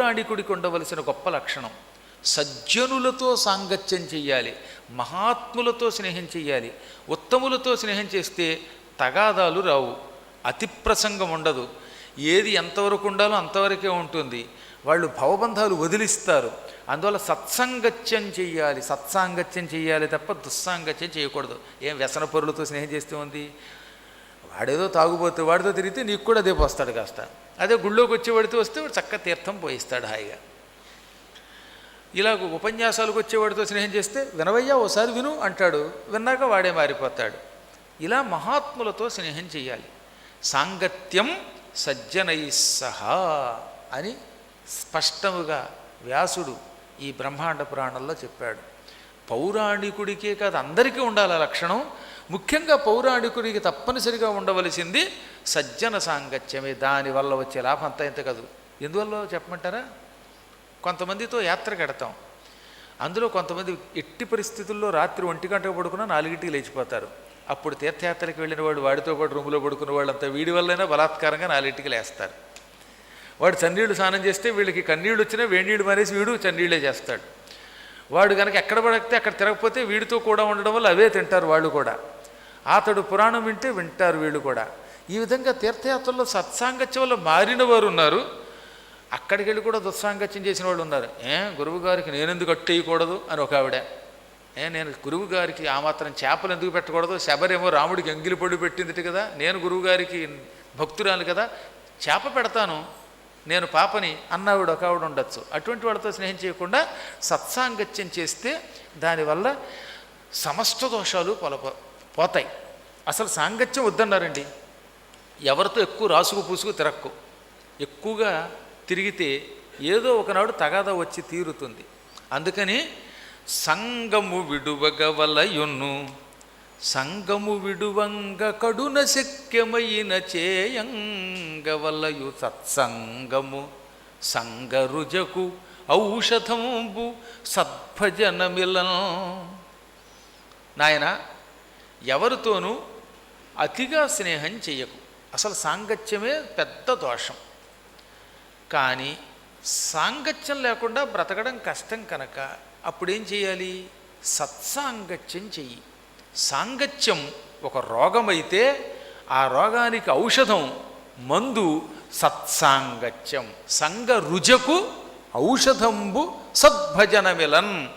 పౌరాణికుడికి ఉండవలసిన గొప్ప లక్షణం. సజ్జనులతో సాంగత్యం చెయ్యాలి మహాత్ములతో స్నేహం చెయ్యాలి ఉత్తములతో స్నేహం చేస్తే తగాదాలు రావు అతి ప్రసంగం ఉండదు. ఏది ఎంతవరకు ఉండాలో అంతవరకే ఉంటుంది. వాళ్ళు భవబంధాలు వదిలిస్తారు. అందువల్ల సత్సంగత్యం చెయ్యాలి సత్సాంగత్యం చెయ్యాలి తప్ప దుస్సాంగత్యం చేయకూడదు. ఏం వ్యసన పరులతో స్నేహం చేస్తే ఉంది? వాడేదో తాగుబోతే వాడితో తిరిగితే నీకు కూడా అదే పోస్తాడు కాస్త. అదే గుళ్ళోకి వచ్చేవాడితో వస్తే చక్క తీర్థం పోయిస్తాడు హాయిగా. ఇలా ఉపన్యాసాలకు వచ్చేవాడితో స్నేహం చేస్తే వినవయ్యా ఓసారి విను అంటాడు. విన్నాక వాడే మారిపోతాడు. ఇలా మహాత్ములతో స్నేహం చేయాలి సాంగత్యం సజ్జనై సహా అని స్పష్టముగా వ్యాసుడు ఈ బ్రహ్మాండ పురాణంలో చెప్పాడు. పౌరాణికుడికే కాదు అందరికీ ఉండాలి ఆ లక్షణం. ముఖ్యంగా పౌరాణికుడికి తప్పనిసరిగా ఉండవలసింది సజ్జన సాంగత్యమే. దానివల్ల వచ్చే లాభం అంత ఇంత కాదు. ఎందువల్ల చెప్పమంటారా? కొంతమందితో యాత్ర కడతాం. అందులో కొంతమంది ఎట్టి పరిస్థితుల్లో రాత్రి ఒంటి గంటకు పడుకున్నా నాలుగింటికి లేచిపోతారు. అప్పుడు తీర్థయాత్రకి వెళ్ళిన వాడు వాడితో పాటు రూములో పడుకున్న వాళ్ళంతా వీడి వల్లైనా బలాత్కారంగా నాలుగింటికి లేస్తారు. వాడు చన్నీళ్ళు స్నానం చేస్తే వీళ్ళకి కన్నీళ్ళు వచ్చినా వేణీళ్ళు మానేసి వీడు చన్నీళ్ళే చేస్తాడు. వాడు కనుక ఎక్కడ పడితే అక్కడ తిరగకపోతే వీడితో కూడా ఉండడం వల్ల అవే తింటారు వాళ్ళు కూడా. అతడు పురాణం వింటే వింటారు వీళ్ళు కూడా. ఈ విధంగా తీర్థయాత్రల్లో సత్సాంగత్యం వల్ల మారిన వారు ఉన్నారు. అక్కడికి వెళ్ళి కూడా దుస్సాంగత్యం చేసిన వాళ్ళు ఉన్నారు. ఏ గురువు గారికి నేనెందుకు అట్టేయకూడదు అని ఒక ఆవిడ. ఏ నేను గురువు గారికి ఆ మాత్రం చేపలు ఎందుకు పెట్టకూడదు? శబరేమో రాముడికి ఎంగిలి పొడి పెట్టింది కదా. నేను గురువుగారికి భక్తురాలు కదా. చేప పెడతాను. నేను పాపని అన్నావిడ ఒక ఆవిడ ఉండొచ్చు. అటువంటి వాళ్ళతో స్నేహం చేయకుండా సత్సాంగత్యం చేస్తే దానివల్ల సమస్త దోషాలు పొలప పోతాయి. అసలు సాంగత్యం వద్దన్నారండి. ఎవరితో ఎక్కువ రాసుకు పూసుకు తిరక్కు. ఎక్కువగా తిరిగితే ఏదో ఒకనాడు తగాదా వచ్చి తీరుతుంది. అందుకని సంగము విడువగవలయును. సంగము విడువంగ కడున శక్యమైన చేయంగవలయు సత్సంగము. సంగరుజకు ఔషధంబు సద్భజనమిలం నాయన ఎవరితోనూ అతిగా స్నేహం చెయ్యకు. అసలు సాంగత్యమే పెద్ద దోషం. కానీ సాంగత్యం లేకుండా బ్రతకడం కష్టం కనుక అప్పుడేం చేయాలి సత్సాంగత్యం చెయ్యి. సాంగత్యం ఒక రోగమైతే ఆ రోగానికి ఔషధం మందు సత్సాంగత్యం. సంగ రుజకు ఔషధంబు సద్భజనమిలన్.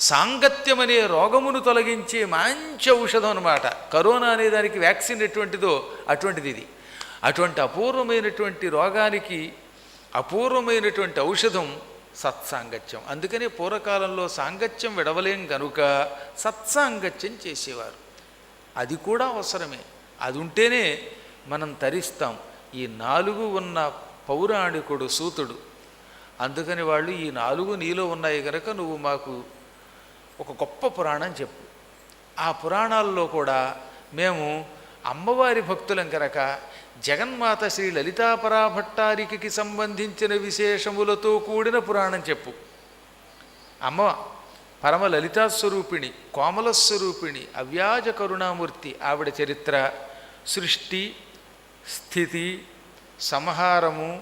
సాంగత్యం అనే రోగమును తొలగించే మంచి ఔషధం అనమాట కరోనా అనే దానికి వ్యాక్సిన్ ఎటువంటిదో అటువంటిది ఇది అటువంటి అపూర్వమైనటువంటి రోగానికి అపూర్వమైనటువంటి ఔషధం సత్సాంగత్యం. అందుకనే పూర్వకాలంలో సాంగత్యం విడవలేం గనుక సత్సాంగత్యం చేసేవారు. అది కూడా అవసరమే. అది ఉంటేనే మనం తరిస్తాం. ఈ నాలుగు ఉన్న పౌరాణికుడు సూతుడు. అందుకని వాళ్ళు ఈ నాలుగు నీలో ఉన్నాయి కనుక నువ్వు మాకు ఒక గొప్ప పురాణం చెప్పు. ఆ పురాణాల్లో కూడా మేము అమ్మవారి భక్తులం కనుక జగన్మాత శ్రీ లలితాపరాభట్టారికకి సంబంధించిన విశేషములతో కూడిన పురాణం చెప్పు. అమ్మ పరమ లలితాస్వరూపిణి కోమలస్వరూపిణి అవ్యాజ కరుణామూర్తి ఆవిడ చరిత్ర సృష్టి స్థితి సంహారము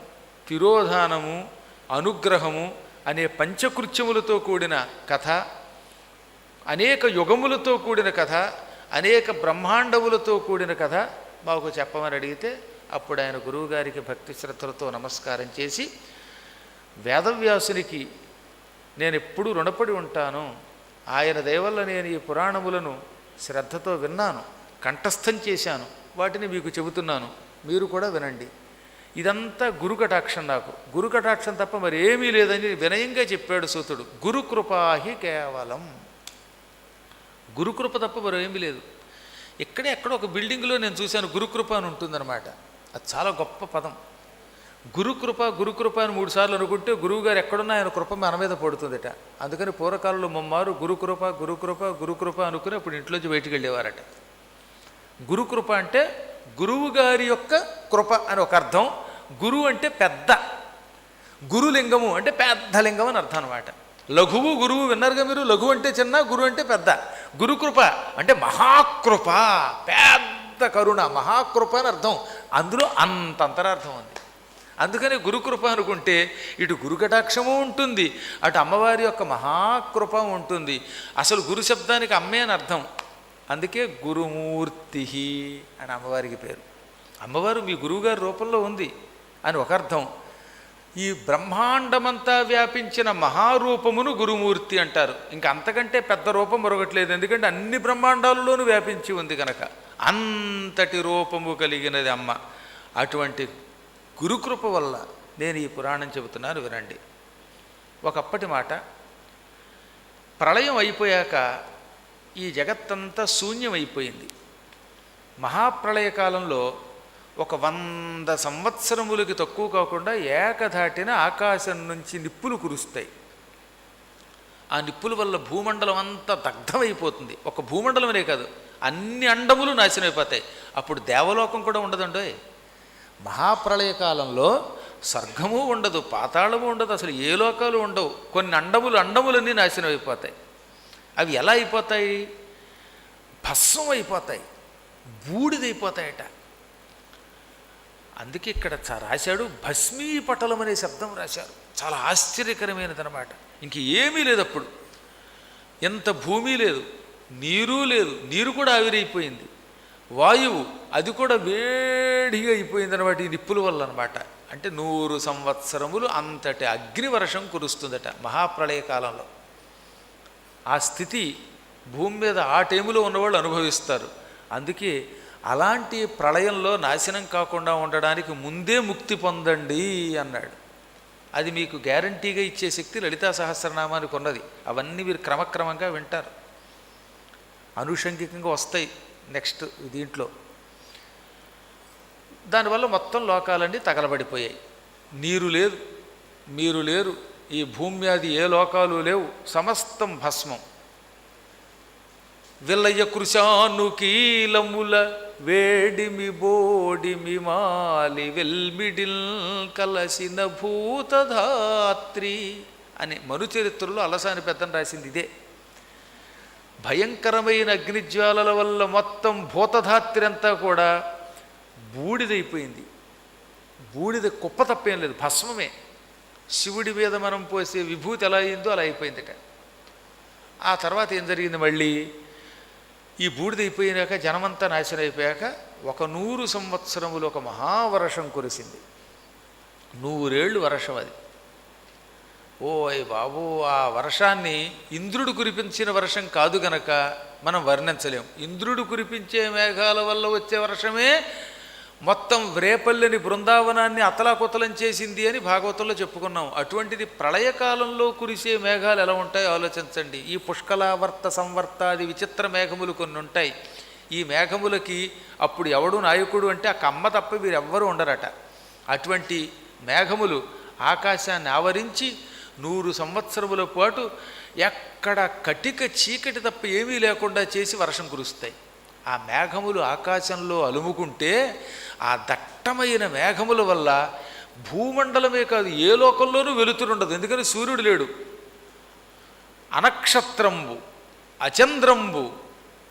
తిరోధానము అనుగ్రహము అనే పంచకృత్యములతో కూడిన కథ అనేక యుగములతో కూడిన కథ అనేక బ్రహ్మాండములతో కూడిన కథ మాకు చెప్పమని అడిగితే అప్పుడు ఆయన గురువుగారికి భక్తి శ్రద్ధలతో నమస్కారం చేసి వేదవ్యాసునికి నేను ఎప్పుడూ రుణపడి ఉంటాను. ఆయన దయవల్ల నేను ఈ పురాణములను శ్రద్ధతో విన్నాను కంఠస్థం చేశాను. వాటిని మీకు చెబుతున్నాను. మీరు కూడా వినండి. ఇదంతా గురు కటాక్షం నాకు. గురు కటాక్షం తప్ప మరి ఏమీ లేదని వినయంగా చెప్పాడు సూతుడు. గురుకృపాహి కేవలం. గురుకృప తప్ప మరో ఏమీ లేదు. ఇక్కడే ఎక్కడో ఒక బిల్డింగ్లో నేను చూశాను గురుకృప అని ఉంటుందన్నమాట. అది చాలా గొప్ప పదం. గురుకృప గురుకృప అని మూడు సార్లు అనుకుంటే గురువుగారు ఎక్కడున్నా ఆయన కృప మన మీద పడుతుందట. అందుకని పూర్వకాలంలో మమ్మారు గురుకృప గురుకృప గురుకృప అనుకుని అప్పుడు ఇంట్లోంచి బయటికి వెళ్ళేవారట. గురుకృప అంటే గురువు గారి యొక్క కృప అని ఒక అర్థం. గురువు అంటే పెద్ద. గురులింగము అంటే పెద్ద లింగం అని అర్థం అనమాట లఘువు గురువు విన్నారుగా మీరు? లఘు అంటే చిన్న గురువు అంటే పెద్ద. గురుకృప అంటే మహాకృప పెద్ద కరుణ. మహాకృప అని అర్థం. అందులో అంత అంతరార్థం ఉంది. అందుకని గురుకృప అనుకుంటే ఇటు గురుకటాక్షము ఉంటుంది అటు అమ్మవారి యొక్క మహాకృప ఉంటుంది. అసలు గురు శబ్దానికి అమ్మే అని అర్థం. అందుకే గురుమూర్తి అని అమ్మవారికి పేరు. అమ్మవారు మీ గురువుగారి రూపంలో ఉంది అని ఒక అర్థం. ఈ బ్రహ్మాండమంతా వ్యాపించిన మహారూపమును గురుమూర్తి అంటారు. ఇంకా అంతకంటే పెద్ద రూపం మరొకట్లేదు. ఎందుకంటే అన్ని బ్రహ్మాండాలలోనూ వ్యాపించి ఉంది కనుక అంతటి రూపము కలిగినది అమ్మ. అటువంటి గురుకృప వల్ల నేను ఈ పురాణం చెబుతున్నాను వినండి. ఒకప్పటి మాట ప్రళయం అయిపోయాక ఈ జగత్తంతా శూన్యం అయిపోయింది మహాప్రళయ కాలంలో ఒక వంద సంవత్సరములకి తక్కువ కాకుండా ఏకధాటిన ఆకాశం నుంచి నిప్పులు కురుస్తాయి. ఆ నిప్పుల వల్ల భూమండలం అంతా దగ్ధమైపోతుంది. ఒక భూమండలమనే కాదు అన్ని అండములు నాశనం అయిపోతాయి అప్పుడు దేవలోకం కూడా ఉండదండి. మహాప్రళయ కాలంలో స్వర్గము ఉండదు పాతాళము ఉండదు అసలు ఏ లోకాలు ఉండవు. కొన్ని అండములు అండములన్నీ నాశనం అయిపోతాయి అవి ఎలా అయిపోతాయి? భస్మం అయిపోతాయి బూడిదైపోతాయట. అందుకే ఇక్కడ చ- రాశాడు భస్మీపటలం అనే శబ్దం రాశారు. చాలా ఆశ్చర్యకరమైనదనమాట ఇంక ఏమీ లేదు అప్పుడు. ఎంత భూమి లేదు నీరు లేదు నీరు కూడా ఆవిరైపోయింది. వాయువు అది కూడా వేడిగా అయిపోయింది అనమాట ఈ నిప్పుల వల్ల అనమాట అంటే నూరు సంవత్సరములు అంతటి అగ్ని వర్షం కురుస్తుందట మహాప్రళయ కాలంలో. ఆ స్థితి భూమి మీద ఆ టైములో ఉన్నవాళ్ళు అనుభవిస్తారు. అందుకే అలాంటి ప్రళయంలో నాశనం కాకుండా ఉండడానికి ముందే ముక్తి పొందండి అన్నాడు. అది మీకు గ్యారంటీగా ఇచ్చే శక్తి లలితా సహస్రనామానికి ఉన్నది. అవన్నీ మీరు క్రమక్రమంగా వింటారు. అనుషంగికంగా వస్తాయి నెక్స్ట్ దీంట్లో. దానివల్ల మొత్తం లోకాలన్నీ తగలబడిపోయాయి. నీరు లేదు మీరు లేరు ఈ భూమి అది ఏ లోకాలు లేవు సమస్తం భస్మం. విల్లయ్య కృశానుకీలముల వేడిమి బోడిమి మాలి వెల్మిడిల్ కలసిన భూతధాత్రి అని మనుచరిత్రలో అలసాని పెద్దని రాసింది ఇదే. భయంకరమైన అగ్నిజ్వాలల వల్ల మొత్తం భూతధాత్రి అంతా కూడా బూడిదైపోయింది. బూడిద కుప్ప తప్పేం లేదు భస్మమే. శివుడి మీద మనం పోసే విభూతి ఎలా అయిందో అలా అయిపోయిందిట. ఆ తర్వాత ఏం జరిగింది మళ్ళీ? ఈ బూడిద అయిపోయినాక జనమంతా నాశనం అయిపోయాక ఒక నూరు సంవత్సరములు ఒక మహావర్షం కురిసింది. నూరేళ్ళు వర్షం అది. ఓయ్ బాబు ఆ వర్షాన్ని ఇంద్రుడు కురిపించిన వర్షం కాదు గనక మనం వర్ణించలేం. ఇంద్రుడు కురిపించే మేఘాల వల్ల వచ్చే వర్షమే మొత్తం రేపల్లెని బృందావనాన్ని అతలాకుతలం చేసింది అని భాగవతంలో చెప్పుకున్నాం. అటువంటిది ప్రళయకాలంలో కురిసే మేఘాలు ఎలా ఉంటాయో ఆలోచించండి. ఈ పుష్కలావర్త సంవర్తాది విచిత్ర మేఘములు కొన్ని ఉంటాయి. ఈ మేఘములకి అప్పుడు ఎవడు నాయకుడు అంటే ఆ కమ్మ తప్ప వీరెవ్వరూ ఉండరట. అటువంటి మేఘములు ఆకాశాన్ని ఆవరించి నూరు సంవత్సరముల పాటు ఎక్కడ కటిక చీకటి తప్ప ఏమీ లేకుండా చేసి వర్షం కురుస్తాయి. ఆ మేఘములు ఆకాశంలో అలుముకుంటే ఆ దట్టమైన మేఘముల వల్ల భూమండలమే కాదు ఏ లోకంలోనూ వెలుతురుండదు ఎందుకని? సూర్యుడు లేడు. అనక్షత్రంబు అచంద్రంబు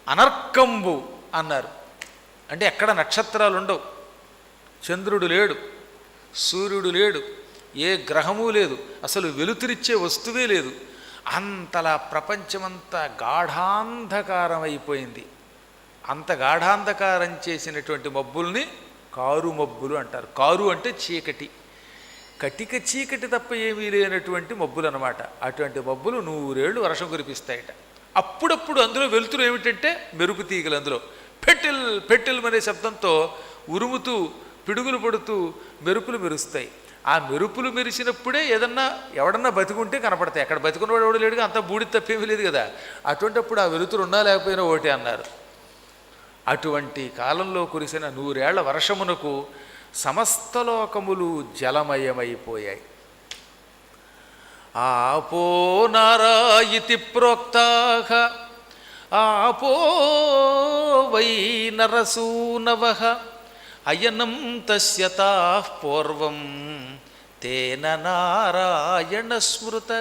అనర్కంబు అన్నారు. అంటే ఎక్కడ నక్షత్రాలు ఉండవు. చంద్రుడు లేడు సూర్యుడు లేడు ఏ గ్రహము లేదు అసలు వెలుతురిచ్చే వస్తువే లేదు. అంతలా ప్రపంచమంతా గాఢాంధకారం అయిపోయింది అంత గాఢాంధకారం చేసినటువంటి మబ్బుల్ని కారు మబ్బులు అంటారు. కారు అంటే చీకటి. కటిక చీకటి తప్ప ఏమీ లేనటువంటి మబ్బులు అనమాట అటువంటి మబ్బులు నూరేళ్ళు వర్షం కురిపిస్తాయట. అప్పుడప్పుడు అందులో వెలుతురు ఏమిటంటే మెరుపు తీగలు అందులో. పెట్టెల్ పెట్టెల్ అనే శబ్దంతో ఉరుముతూ పిడుగులు పడుతూ మెరుపులు మెరుస్తాయి. ఆ మెరుపులు మెరిసినప్పుడే ఏదన్నా ఎవడన్నా బతికుంటే కనపడతాయి. అక్కడ బతికున్నవాడు ఎవడు లేడుగా అంత బూడి తప్పేమీ లేదు కదా. అటువంటిప్పుడు ఆ వెలుతురు ఉన్నా లేకపోయినా ఓటే అన్నారు. అటువంటి కాలంలో కురిసిన నూరేళ్ళ వర్షమునకు సమస్త లోకములు జలమయమైపోయాయి. ఆపో నారాయితి ప్రోక్తాః ఆపో వై నరసూనవ అయనం తస్యతా పూర్వం తేన నారాయణ స్మృత.